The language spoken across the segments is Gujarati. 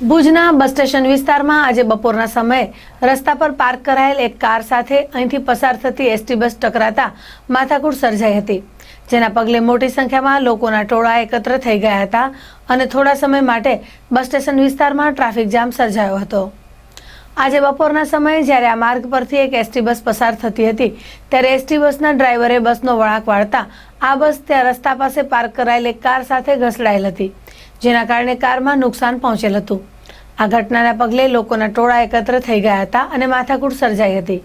ભુજના બસ સ્ટેશન વિસ્તારમાં આજે બપોરના સમયે રસ્તા પર પાર્ક કરાયેલ એક કાર સાથે અહીંથી પસાર થતી એસટી બસ ટકરાતા માથાકૂટ સર્જાઈ હતી. જેના પગલે મોટી સંખ્યામાં લોકોના ટોળા એકત્ર થઈ ગયા હતા અને થોડા સમય માટે બસ સ્ટેશન વિસ્તારમાં ટ્રાફિક જામ સર્જાયો હતો. આજે બપોરના સમયે જ્યારે આ માર્ગ પરથી એક એસટી બસ પસાર થતી હતી, ત્યારે એસટી બસના ડ્રાઈવરે બસનો વળાંક વાળતા આ બસ ત્યાં રસ્તા પાસે પાર્ક કરાયેલ એક કાર સાથે ઘસડાયેલ હતી, જેના કારણે કારમાં નુકસાન પહોંચેલ હતું. આ ઘટનાના પગલે લોકોના ટોળા એકત્ર થઈ ગયા હતા અને માથાકૂટ સર્જાઈ હતી.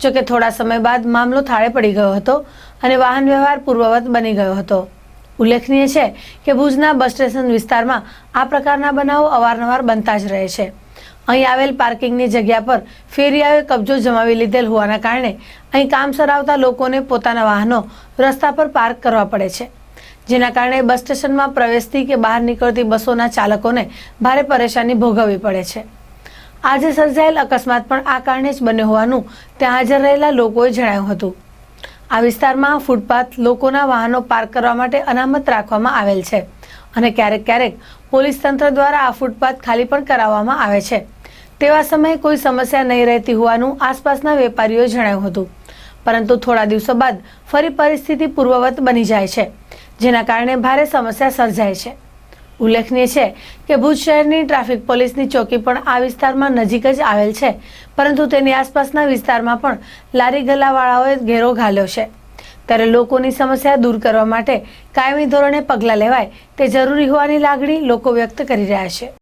જોકે થોડા સમય બાદ મામલો થાળે પડી ગયો હતો અને વાહન વ્યવહાર પૂર્વવત બની ગયો હતો. ઉલ્લેખનીય છે કે ભુજના બસ સ્ટેશન વિસ્તારમાં આ પ્રકારના બનાવો અવારનવાર બનતા જ રહે છે. અહીં આવેલ પાર્કિંગની જગ્યા પર ફેરિયાઓએ કબજો જમાવી લીધેલ હોવાના કારણે અહીં કામ સરાવતા લોકોને પોતાના વાહનો રસ્તા પર પાર્ક કરવા પડે છે. જેના કારણે બસ સ્ટેશનમાં પ્રવેશતી કે બહાર નીકળતી બસોના ચાલકોને ભારે પરેશાની ભોગવવી પડે છે. આજે સર્જાયેલ અકસ્માત પણ આ કારણે જ બન્યો હોવાનું ત્યાં હાજર રહેલા લોકોએ જણાવ્યું હતું. આ વિસ્તારમાં ફૂટપાથ લોકોના વાહનો પાર્ક કરવા માટે અનામત રાખવામાં આવેલ છે અને ક્યારેક ક્યારેક પોલીસ તંત્ર દ્વારા આ ફૂટપાથ ખાલી પણ કરાવવામાં આવે છે. તેવા સમયે કોઈ સમસ્યા નહીં રહેતી હોવાનું આસપાસના વેપારીઓએ જણાવ્યું હતું. પરંતુ થોડા દિવસો બાદ ફરી પરિસ્થિતિ પૂર્વવત બની જાય છે, જેના કારણે ભારે સમસ્યા સર્જાય છે. ઉલ્લેખનીય છે કે ભુજ શહેરની ટ્રાફિક પોલીસની ચોકી પણ આ વિસ્તારમાં નજીક જ આવેલ છે, પરંતુ તેની આસપાસના વિસ્તારમાં પણ લારી ગલ્લાવાળાઓએ ઘેરો ઘાલ્યો છે. ત્યારે લોકોની સમસ્યા દૂર કરવા માટે કાયમી ધોરણે પગલાં લેવાય તે જરૂરી હોવાની લાગણી લોકો વ્યક્ત કરી રહ્યા છે.